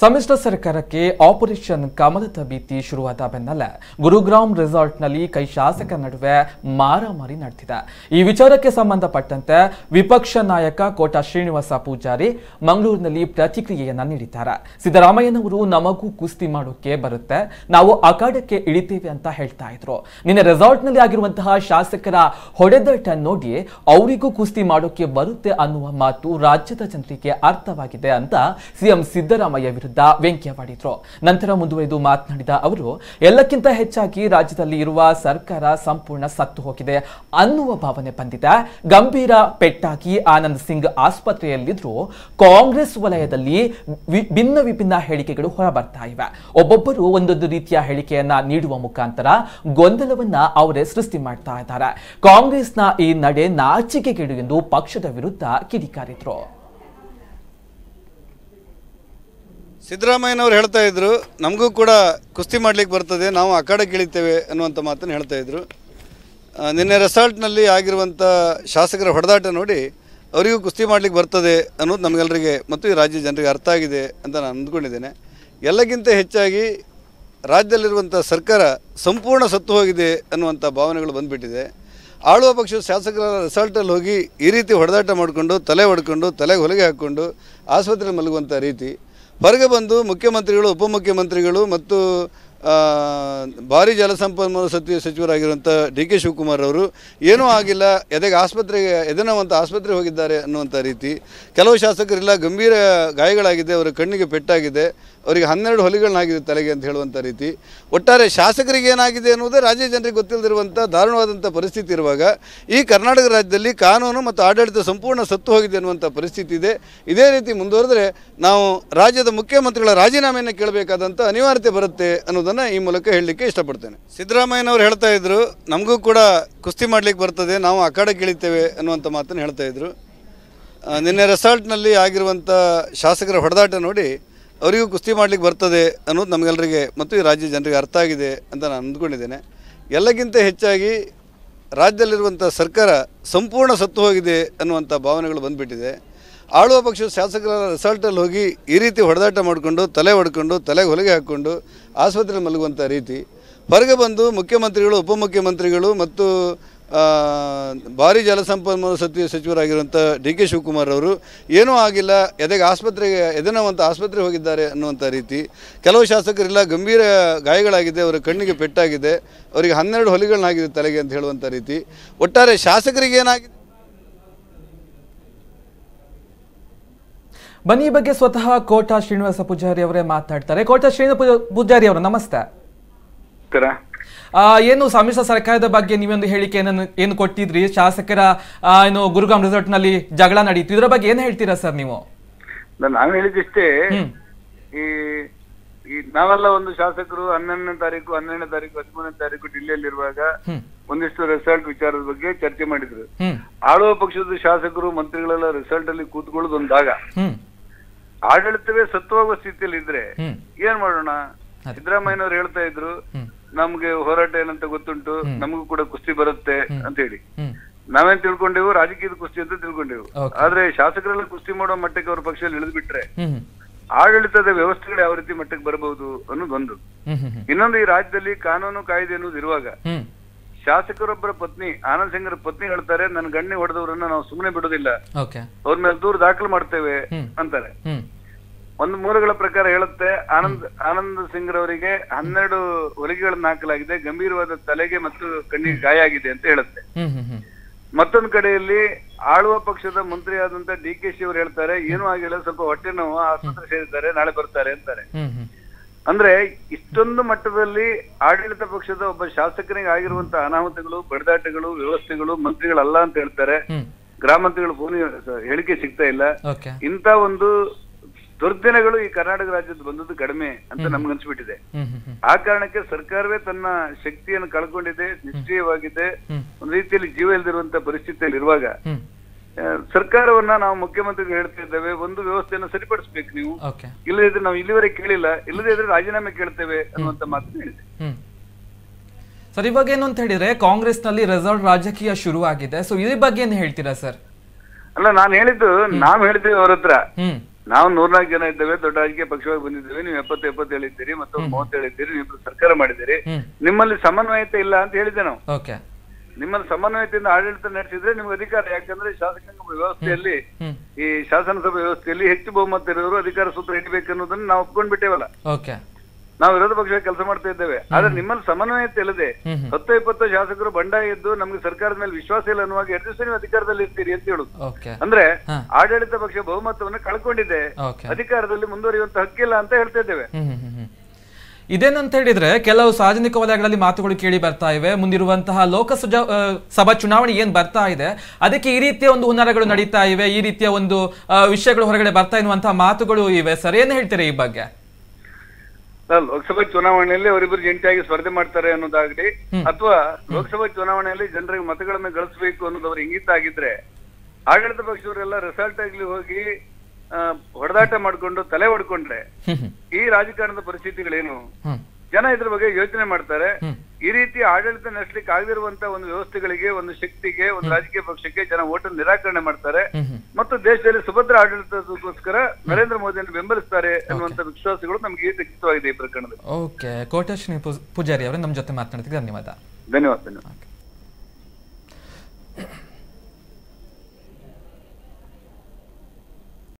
ಸಮ್ಮಿಶ್ರ ಸರ್ಕಾರಕ್ಕೆ ಆಪರೇಷನ್ ಕಮಲದ ಭೀತಿ ಶುರುವಾದ ಬೆನ್ನಲ್ಲೇ ಗುರುಗ್ರಾಮ್ ರೆಸಾರ್ಟ್ನಲ್ಲಿ ಕೈ ಶಾಸಕ ನಡುವೆ ಮಾರಾಮಾರಿ ನಡೆದಿದೆ. ಈ ವಿಚಾರಕ್ಕೆ ಸಂಬಂಧಪಟ್ಟಂತೆ ವಿಪಕ್ಷ ನಾಯಕ ಕೋಟ ಶ್ರೀನಿವಾಸ ಪೂಜಾರಿ ಮಂಗಳೂರಿನಲ್ಲಿ ಪ್ರತಿಕ್ರಿಯೆಯನ್ನ ನೀಡಿದ್ದಾರೆ. ಸಿದ್ದರಾಮಯ್ಯನವರು ನಮಗೂ ಕುಸ್ತಿ ಮಾಡೋಕೆ ಬರುತ್ತೆ, ನಾವು ಅಖಾಡಕ್ಕೆ ಇಳಿತೇವೆ ಅಂತ ಹೇಳ್ತಾ ಇದ್ರು. ನಿನ್ನೆ ರೆಸಾರ್ಟ್ನಲ್ಲಿ ಆಗಿರುವಂತಹ ಶಾಸಕರ ಹೊಡೆದಾಟ ನೋಡಿ ಅವರಿಗೂ ಕುಸ್ತಿ ಮಾಡೋಕೆ ಬರುತ್ತೆ ಅನ್ನುವ ಮಾತು ರಾಜ್ಯದ ಜನರಿಗೆ ಅರ್ಥವಾಗಿದೆ ಅಂತ ಸಿಎಂ ಸಿದ್ದರಾಮಯ್ಯ ವ್ಯಂಗ್ಯವಾಡಿದ್ರು ನಂತರ ಮುಂದುವರೆದು ಮಾತನಾಡಿದ ಅವರು, ಎಲ್ಲಕ್ಕಿಂತ ಹೆಚ್ಚಾಗಿ ರಾಜ್ಯದಲ್ಲಿ ಇರುವ ಸರ್ಕಾರ ಸಂಪೂರ್ಣ ಸತ್ತು ಹೋಗಿದೆ ಅನ್ನುವ ಭಾವನೆ ಬಂದಿದೆ. ಗಂಭೀರ ಪೆಟ್ಟಾಗಿ ಆನಂದ್ ಸಿಂಗ್ ಆಸ್ಪತ್ರೆಯಲ್ಲಿದ್ರು ಕಾಂಗ್ರೆಸ್ ವಲಯದಲ್ಲಿ ಭಿನ್ನ ವಿಭಿನ್ನ ಹೇಳಿಕೆಗಳು ಹೊರಬರ್ತಾ ಇವೆ. ಒಬ್ಬೊಬ್ಬರು ಒಂದೊಂದು ರೀತಿಯ ಹೇಳಿಕೆಯನ್ನ ನೀಡುವ ಮುಖಾಂತರ ಗೊಂದಲವನ್ನ ಅವರೇ ಸೃಷ್ಟಿ ಮಾಡ್ತಾ ಇದ್ದಾರೆ. ಕಾಂಗ್ರೆಸ್ನ ಈ ನಡೆ ನಾಚಿಕೆಗೇಡು ಎಂದು ಪಕ್ಷದ ವಿರುದ್ಧ ಕಿಡಿಕಾರಿದ್ರು. ಸಿದ್ದರಾಮಯ್ಯನವರು ಹೇಳ್ತಾ ಇದ್ರು, ನಮಗೂ ಕೂಡ ಕುಸ್ತಿ ಮಾಡ್ಲಿಕ್ಕೆ ಬರ್ತದೆ, ನಾವು ಅಖಾಡಕ್ಕೆ ಇಳಿತೇವೆ ಅನ್ನುವಂಥ ಮಾತನ್ನು ಹೇಳ್ತಾ ಇದ್ರು. ನಿನ್ನೆ ರೆಸಾರ್ಟ್ನಲ್ಲಿ ಆಗಿರುವಂಥ ಶಾಸಕರ ಹೊಡೆದಾಟ ನೋಡಿ ಅವರಿಗೂ ಕುಸ್ತಿ ಮಾಡ್ಲಿಕ್ಕೆ ಬರ್ತದೆ ಅನ್ನೋದು ನಮಗೆಲ್ಲರಿಗೆ ಮತ್ತು ಈ ರಾಜ್ಯ ಜನರಿಗೆ ಅರ್ಥ ಆಗಿದೆ ಅಂತ ನಾನು ಅಂದ್ಕೊಂಡಿದ್ದೇನೆ. ಎಲ್ಲಕ್ಕಿಂತ ಹೆಚ್ಚಾಗಿ ರಾಜ್ಯದಲ್ಲಿರುವಂಥ ಸರ್ಕಾರ ಸಂಪೂರ್ಣ ಸತ್ತು ಹೋಗಿದೆ ಅನ್ನುವಂಥ ಭಾವನೆಗಳು ಬಂದುಬಿಟ್ಟಿದೆ. ಆಳುವ ಪಕ್ಷದ ಶಾಸಕರ ರೆಸಾರ್ಟಲ್ಲಿ ಹೋಗಿ ಈ ರೀತಿ ಹೊಡೆದಾಟ ಮಾಡಿಕೊಂಡು, ತಲೆ ಹೊಡ್ಕೊಂಡು ತಲೆಗೆ ಹೊಲಿಗೆ ಹಾಕ್ಕೊಂಡು ಆಸ್ಪತ್ರೆಯಲ್ಲಿ ಮಲಗುವಂಥ ರೀತಿ ಹೊರಗೆ ಬಂದು ಮುಖ್ಯಮಂತ್ರಿಗಳು ಉಪಮುಖ್ಯಮಂತ್ರಿಗಳು ಮತ್ತು ಭಾರಿ ಜಲಸಂಪನ್ಮೂಲ ಸಚಿವ ಸಚಿವರಾಗಿರುವಂಥ ಡಿ ಕೆ ಶಿವಕುಮಾರ್ ಅವರು, ಏನೂ ಆಗಿಲ್ಲ, ಎದೆಗೆ ಆಸ್ಪತ್ರೆಗೆ ಎದೆನೋವಂಥ ಆಸ್ಪತ್ರೆಗೆ ಹೋಗಿದ್ದಾರೆ ಅನ್ನುವಂಥ ರೀತಿ. ಕೆಲವು ಶಾಸಕರಿಲ್ಲ ಗಂಭೀರ ಗಾಯಗಳಾಗಿದೆ, ಅವರ ಕಣ್ಣಿಗೆ ಪೆಟ್ಟಾಗಿದೆ, ಅವರಿಗೆ ಹನ್ನೆರಡು ಹೊಲಿಗಳನ್ನಾಗಿದೆ ತಲೆಗೆ ಅಂತ ಹೇಳುವಂಥ ರೀತಿ. ಒಟ್ಟಾರೆ ಶಾಸಕರಿಗೆ ಏನಾಗಿದೆ ಅನ್ನೋದೇ ರಾಜ್ಯ ಜನರಿಗೆ ಗೊತ್ತಿಲ್ಲದಿರುವಂಥ ದಾರುಣವಾದಂಥ ಪರಿಸ್ಥಿತಿ ಇರುವಾಗ, ಈ ಕರ್ನಾಟಕ ರಾಜ್ಯದಲ್ಲಿ ಕಾನೂನು ಮತ್ತು ಆಡಳಿತ ಸಂಪೂರ್ಣ ಸತ್ತು ಹೋಗಿದೆ ಅನ್ನುವಂಥ ಪರಿಸ್ಥಿತಿ ಇದೆ. ಇದೇ ರೀತಿ ಮುಂದುವರೆದ್ರೆ ನಾವು ರಾಜ್ಯದ ಮುಖ್ಯಮಂತ್ರಿಗಳ ರಾಜೀನಾಮೆಯನ್ನು ಕೇಳಬೇಕಾದಂಥ ಅನಿವಾರ್ಯತೆ ಬರುತ್ತೆ ಅನ್ನೋದನ್ನು ಈ ಮೂಲಕ ಹೇಳಲಿಕ್ಕೆ ಇಷ್ಟಪಡ್ತೇನೆ. ಸಿದ್ದರಾಮಯ್ಯನವರು ಹೇಳ್ತಾ ಇದ್ರು, ನಮಗೂ ಕೂಡ ಕುಸ್ತಿ ಮಾಡಲಿಕ್ಕೆ ಬರ್ತದೆ, ನಾವು ಅಖಾಡಕ್ಕೆ ಇಳಿತೇವೆ ಅನ್ನುವಂಥ ಮಾತನ್ನು ಹೇಳ್ತಾ ಇದ್ರು. ನಿನ್ನೆ ರೆಸಾರ್ಟ್ನಲ್ಲಿ ಆಗಿರುವಂಥ ಶಾಸಕರ ಹೊಡೆದಾಟ ನೋಡಿ ಅವರಿಗೂ ಕುಸ್ತಿ ಮಾಡಲಿಕ್ಕೆ ಬರ್ತದೆ ಅನ್ನೋದು ನಮಗೆಲ್ಲರಿಗೆ ಮತ್ತು ಈ ರಾಜ್ಯ ಜನರಿಗೆ ಅರ್ಥ ಆಗಿದೆ ಅಂತ ನಾನು ಅಂದ್ಕೊಂಡಿದ್ದೇನೆ. ಎಲ್ಲಕ್ಕಿಂತ ಹೆಚ್ಚಾಗಿ ರಾಜ್ಯದಲ್ಲಿರುವಂಥ ಸರ್ಕಾರ ಸಂಪೂರ್ಣ ಸತ್ತು ಹೋಗಿದೆ ಅನ್ನುವಂಥ ಭಾವನೆಗಳು ಬಂದುಬಿಟ್ಟಿದೆ. ಆಳುವ ಪಕ್ಷದ ಶಾಸಕರ ರೆಸಾರ್ಟಲ್ಲಿ ಹೋಗಿ ಈ ರೀತಿ ಹೊಡೆದಾಟ ಮಾಡಿಕೊಂಡು ತಲೆ ಹೊಡ್ಕೊಂಡು ತಲೆಗೆ ಹೊಲಿಗೆ ಹಾಕ್ಕೊಂಡು ಆಸ್ಪತ್ರೆಯಲ್ಲಿ ಮಲಗುವಂಥ ರೀತಿ. ಹೊರಗೆ ಬಂದು ಮುಖ್ಯಮಂತ್ರಿಗಳು, ಉಪಮುಖ್ಯಮಂತ್ರಿಗಳು ಮತ್ತು ಭಾರಿ ಜಲಸಂಪನ್ಮೂಲ ಸಚಿವ ಸಚಿವರಾಗಿರುವಂಥ ಡಿ ಕೆ ಶಿವಕುಮಾರ್ ಅವರು ಏನೂ ಆಗಿಲ್ಲ, ಎದೆಗೆ ಆಸ್ಪತ್ರೆಗೆ ಎದೆನೋವಂಥ ಆಸ್ಪತ್ರೆಗೆ ಹೋಗಿದ್ದಾರೆ ಅನ್ನುವಂಥ ರೀತಿ. ಕೆಲವು ಶಾಸಕರೆಲ್ಲ, ಗಂಭೀರ ಗಾಯಗಳಾಗಿದೆ, ಅವರ ಕಣ್ಣಿಗೆ ಪೆಟ್ಟಾಗಿದೆ, ಅವರಿಗೆ ಹನ್ನೆರಡು ಹೊಲಿಗಳನ್ನಾಗಿದೆ ತಲೆಗೆ ಅಂತ ಹೇಳುವಂಥ ರೀತಿ. ಒಟ್ಟಾರೆ ಶಾಸಕರಿಗೆ ಏನಾಗಿದೆ? ಬನ್ನಿ ಈ ಬಗ್ಗೆ ಸ್ವತಃ ಕೋಟಾ ಶ್ರೀನಿವಾಸ ಪೂಜಾರಿ ಅವರೇ ಮಾತಾಡ್ತಾರೆ. ಕೋಟ ಶ್ರೀನಿವಾಸ ಪೂಜಾರಿ ಅವರು ನಮಸ್ತೆ. ಏನು ಸಮ್ಮಿಶ್ರ ಸರ್ಕಾರದ ಬಗ್ಗೆ ನೀವೊಂದು ಹೇಳಿಕೆಯನ್ನು ಏನು ಕೊಟ್ಟಿದ್ರಿ? ಶಾಸಕರ ಏನು ಗುರುಗಾಮ್ ರೆಸಾರ್ಟ್ನಲ್ಲಿ ಜಗಳ ನಡೀತು. ಇದರ ಬಗ್ಗೆ ಏನ್ ಹೇಳ್ತೀರಾ ಸರ್ ನೀವು? ನಾನು ಹೇಳಿದಿಷ್ಟೇ ಈ ಈ ನಾವೆಲ್ಲ ಒಂದು ಶಾಸಕರು ಹನ್ನೆರಡನೇ ತಾರೀಕು ಹನ್ನೆರಡನೇ ತಾರೀಕು ಹದಿಮೂರನೇ ತಾರೀಕು ಡಿಲ್ಲಿಯಲ್ಲಿರುವಾಗ ಒಂದಿಷ್ಟು ರಿಸಲ್ಟ್ ವಿಚಾರದ ಬಗ್ಗೆ ಚರ್ಚೆ ಮಾಡಿದ್ರು. ಆಳುವ ಪಕ್ಷದ ಶಾಸಕರು ಮಂತ್ರಿಗಳೆಲ್ಲ ರಿಸಲ್ಟ್ ಅಲ್ಲಿ ಕೂತ್ಕೊಳ್ಳೋದು ಒಂದು ಭಾಗ ಹ್ಮ್. ಆಡಳಿತವೇ ಸತ್ವೋಗುವ ಸ್ಥಿತಿಯಲ್ಲಿ ಇದ್ರೆ ಏನ್ ಮಾಡೋಣ? ಸಿದ್ದರಾಮಯ್ಯನವ್ರು ಹೇಳ್ತಾ ಇದ್ರು ನಮ್ಗೆ ಹೋರಾಟ ಏನಂತ ಗೊತ್ತುಂಟು ನಮಗೂ ಕೂಡ ಕುಸ್ತಿ ಬರುತ್ತೆ ಅಂತ ಹೇಳಿ. ನಾವೇನ್ ತಿಳ್ಕೊಂಡೆವು? ರಾಜಕೀಯದ ಕುಸ್ತಿ ಅಂತ ತಿಳ್ಕೊಂಡೆವು. ಆದ್ರೆ ಶಾಸಕರೆಲ್ಲ ಕುಸ್ತಿ ಮಾಡೋ ಮಟ್ಟಕ್ಕೆ ಅವ್ರ ಪಕ್ಷದಲ್ಲಿ ಇಳಿದು ಬಿಟ್ರೆ ಆಡಳಿತದ ವ್ಯವಸ್ಥೆಗಳು ಯಾವ ರೀತಿ ಮಟ್ಟಕ್ಕೆ ಬರಬಹುದು ಅನ್ನೋದೊಂದು ಇನ್ನೊಂದು ಈ ರಾಜ್ಯದಲ್ಲಿ ಕಾನೂನು ಕಾಯ್ದೆ ಅನ್ನೋದು ಇರುವಾಗ ಶಾಸಕರೊಬ್ಬರ ಪತ್ನಿ ಆನಂದ್ ಸಿಂಗ್ರ ಪತ್ನಿ ಹೇಳ್ತಾರೆ ನನ್ನ ಗಣ್ಣಿ ಹೊಡೆದವರನ್ನ ನಾವು ಸುಮ್ಮನೆ ಬಿಡೋದಿಲ್ಲ. ಅವ್ರ ಮೇಲೆ ದೂರು ದಾಖಲು ಮಾಡ್ತೇವೆ ಅಂತಾರೆ. ಒಂದ್ ಮೂಲಗಳ ಪ್ರಕಾರ ಹೇಳುತ್ತೆ ಆನಂದ್ ಆನಂದ್ ಸಿಂಗ್ ರವರಿಗೆ ಹನ್ನೆರಡು ಹೊಲಿಗೆಗಳನ್ನ ಹಾಕಲಾಗಿದೆ ಗಂಭೀರವಾದ ತಲೆಗೆ ಮತ್ತು ಕಣ್ಣಿಗೆ ಗಾಯ ಆಗಿದೆ ಅಂತ ಹೇಳುತ್ತೆ. ಮತ್ತೊಂದು ಕಡೆಯಲ್ಲಿ ಆಳುವ ಪಕ್ಷದ ಮಂತ್ರಿ ಆದಂತ ಡಿ ಕೆ ಶಿ ಅವರು ಹೇಳ್ತಾರೆ ಏನೂ ಆಗಿಲ್ಲ ಸ್ವಲ್ಪ ಹೊಟ್ಟೆ ನೋವು ಆಸ್ಪತ್ರೆ ಸೇರಿದ್ದಾರೆ ನಾಳೆ ಬರ್ತಾರೆ ಅಂತಾರೆ. ಅಂದ್ರೆ ಇಷ್ಟೊಂದು ಮಟ್ಟದಲ್ಲಿ ಆಡಳಿತ ಪಕ್ಷದ ಒಬ್ಬ ಶಾಸಕನಿಗೆ ಆಗಿರುವಂತಹ ಅನಾಹುತಗಳು ಬಡದಾಟಗಳು ವ್ಯವಸ್ಥೆಗಳು ಮಂತ್ರಿಗಳಲ್ಲ ಅಂತ ಹೇಳ್ತಾರೆ. ಗ್ರಾಮಾಂತರಿಗಳು ಫೋನ್ ಹೇಳಿಕೆ ಸಿಗ್ತಾ ಇಲ್ಲ. ಇಂತ ಒಂದು ದುರ್ದಿನಗಳು ಈ ಕರ್ನಾಟಕ ರಾಜ್ಯದ ಬಂದದ್ದು ಕಡಿಮೆ ಅಂತ ನಮ್ಗೆ ಅನ್ಸ್ಬಿಟ್ಟಿದೆ. ಆ ಕಾರಣಕ್ಕೆ ಸರ್ಕಾರವೇ ತನ್ನ ಶಕ್ತಿಯನ್ನು ಕಳ್ಕೊಂಡಿದೆ ನಿಷ್ಕ್ರಿಯವಾಗಿದೆ. ಒಂದು ರೀತಿಯಲ್ಲಿ ಜೀವ ಇಲ್ದಿರುವಂತ ಪರಿಸ್ಥಿತಿಯಲ್ಲಿ ಇರುವಾಗ ಸರ್ಕಾರವನ್ನ ನಾವು ಮುಖ್ಯಮಂತ್ರಿಗಳು ಹೇಳ್ತಾ ಇದ್ದೇವೆ ಒಂದು ವ್ಯವಸ್ಥೆಯನ್ನು ಸರಿಪಡಿಸ್ಬೇಕು ನೀವು. ಇಲ್ಲದಿದ್ರೆ ನಾವು ಇಲ್ಲಿವರೆಗೆ ಕೇಳಿಲ್ಲ ಇಲ್ಲದೇ ಇದ್ರೆ ರಾಜೀನಾಮೆ ಕೇಳ್ತೇವೆ ಅನ್ನುವಂತ ಮಾತು ಹೇಳಿದೆ ಸರ್ ಇವಾಗ ಏನು ಅಂತ ಹೇಳಿದ್ರೆ ಕಾಂಗ್ರೆಸ್ನಲ್ಲಿ ರೆಸಾರ್ಟ್ ರಾಜಕೀಯ ಶುರುವಾಗಿದೆ. ಸೊ ಇದ್ರ ಬಗ್ಗೆ ಏನ್ ಹೇಳ್ತೀರಾ ಸರ್? ಅಲ್ಲ ನಾನು ಹೇಳಿದ್ದು ನಾವ್ ಹೇಳ್ತೀವಿ ಅವ್ರ ಹತ್ರ. ನಾವು ನೂರ್ನಾಲ್ಕು ಜನ ಇದ್ದೇವೆ ದೊಡ್ಡ ರಾಜಕೀಯ ಪಕ್ಷವಾಗಿ ಬಂದಿದ್ದೇವೆ ನೀವು ಎಪ್ಪತ್ತು ಎಪ್ಪತ್ತು ಹೇಳಿದ್ದೀರಿ ಮತ್ತೊಂದು ಮೂವತ್ತು ಹೇಳಿದ್ದೀರಿ ನೀವು ಸರ್ಕಾರ ಮಾಡಿದ್ದೀರಿ. ನಿಮ್ಮಲ್ಲಿ ಸಮನ್ವಯತೆ ಇಲ್ಲ ಅಂತ ಹೇಳಿದ್ದೆ ನಾವು. ಓಕೆ ನಿಮ್ಮಲ್ಲಿ ಸಮನ್ವಯತೆಯಿಂದ ಆಡಳಿತ ನಡೆಸಿದ್ರೆ ನಿಮ್ಗೆ ಅಧಿಕಾರ ಯಾಕಂದ್ರೆ ಶಾಸಕಾಂಗ ವ್ಯವಸ್ಥೆಯಲ್ಲಿ ಈ ಶಾಸನಸಭೆ ವ್ಯವಸ್ಥೆಯಲ್ಲಿ ಹೆಚ್ಚು ಬಹುಮತ ಇರೋರು ಅಧಿಕಾರ ಸೂತ್ರ ಹಿಡಿಬೇಕು ಅನ್ನೋದನ್ನ ನಾವು ಒಪ್ಕೊಂಡ್ಬಿಟ್ಟೇವಲ್ಲ. ನಾವು ವಿರೋಧ ಪಕ್ಷ ಕೆಲಸ ಮಾಡ್ತಾ ಇದ್ದೇವೆ. ಆದ್ರೆ ನಿಮ್ಮಲ್ಲಿ ಸಮನ್ವಯತೆ ಇಲ್ಲದೆ ಹತ್ತು ಇಪ್ಪತ್ತು ಶಾಸಕರು ಬಂಡಾಯ ಇದ್ದು ನಮ್ಗೆ ಸರ್ಕಾರದ ಮೇಲೆ ವಿಶ್ವಾಸ ಇಲ್ಲ ಅನ್ನುವಾಗ ಎರಡು ದಿವಸ ನೀವು ಅಧಿಕಾರದಲ್ಲಿ ಇರ್ತೀರಿ ಅಂತ ಹೇಳುದು. ಅಂದ್ರೆ ಆಡಳಿತ ಪಕ್ಷ ಬಹುಮತವನ್ನು ಕಳ್ಕೊಂಡಿದೆ. ಅಧಿಕಾರದಲ್ಲಿ ಮುಂದುವರಿಯುವಂತ ಹಕ್ಕಿಲ್ಲ ಅಂತ ಹೇಳ್ತಾ ಇದ್ದೇವೆ. ಇದೇನಂತ ಹೇಳಿದ್ರೆ ಕೆಲವು ಸಾರ್ವಜನಿಕ ವಲಯಗಳಲ್ಲಿ ಮಾತುಗಳು ಕೇಳಿ ಬರ್ತಾ ಇವೆ. ಮುಂದಿರುವಂತಹ ಲೋಕಸಭಾ ಸಭಾ ಚುನಾವಣೆ ಏನ್ ಬರ್ತಾ ಇದೆ ಅದಕ್ಕೆ ಈ ರೀತಿಯ ಒಂದು ಹುನ್ನಾರಗಳು ನಡೀತಾ ಇವೆ ಈ ರೀತಿಯ ಒಂದು ವಿಷಯಗಳು ಹೊರಗಡೆ ಬರ್ತಾ ಇರುವಂತಹ ಮಾತುಗಳು ಇವೆ. ಸರ್ ಏನ್ ಹೇಳ್ತೀರಿ ಈ ಬಗ್ಗೆ? ಲೋಕಸಭಾ ಚುನಾವಣೆಯಲ್ಲಿ ಅವರಿಬ್ಬರು ಜಂಟಿಯಾಗಿ ಸ್ಪರ್ಧೆ ಮಾಡ್ತಾರೆ ಅನ್ನೋದಾಗ್ಲಿ ಅಥವಾ ಲೋಕಸಭಾ ಚುನಾವಣೆಯಲ್ಲಿ ಜನರಿಗೆ ಮತಗಳನ್ನು ಗಳಿಸಬೇಕು ಅನ್ನೋದು ಅವ್ರ ಇಂಗಿತ ಆಗಿದ್ರೆ ಆಡಳಿತ ಪಕ್ಷದವರೆಲ್ಲ ರೆಸಾರ್ಟ್ ಆಗ್ಲಿ ಹೋಗಿ ಹೊಡೆದಾಟ ಮಾಡಿಕೊಂಡು ತಲೆ ಹೊಡ್ಕೊಂಡ್ರೆ ಈ ರಾಜಕಾರಣದ ಪರಿಸ್ಥಿತಿಗಳೇನು? ಜನ ಇದ್ರ ಬಗ್ಗೆ ಯೋಚನೆ ಮಾಡ್ತಾರೆ. ಈ ರೀತಿ ಆಡಳಿತ ನಡೆಸಲಿಕ್ಕೆ ಆಗದಿರುವಂತ ಒಂದು ವ್ಯವಸ್ಥೆಗಳಿಗೆ ಒಂದು ಶಕ್ತಿಗೆ ಒಂದು ರಾಜಕೀಯ ಪಕ್ಷಕ್ಕೆ ಜನ ಓಟನ್ನು ನಿರಾಕರಣೆ ಮಾಡ್ತಾರೆ. ಮತ್ತು ದೇಶದಲ್ಲಿ ಸುಭದ್ರ ಆಡಳಿತಕ್ಕೋಸ್ಕರ ನರೇಂದ್ರ ಮೋದಿಯನ್ನು ಬೆಂಬಲಿಸ್ತಾರೆ ಅನ್ನುವಂತ ವಿಶ್ವಾಸಗಳು ನಮ್ಗೆ ವ್ಯಕ್ತವಾಗಿದೆ ಈ ಪ್ರಕರಣದಲ್ಲಿ. ಓಕೆ. ಕೋಟೇಶ್ ಪೂಜಾರಿ ಅವರೇ ನಮ್ಮ ಜೊತೆ ಮಾತನಾಡ್ತಿದ್ದೆ ಧನ್ಯವಾದ. ಧನ್ಯವಾದ ಧನ್ಯವಾದ.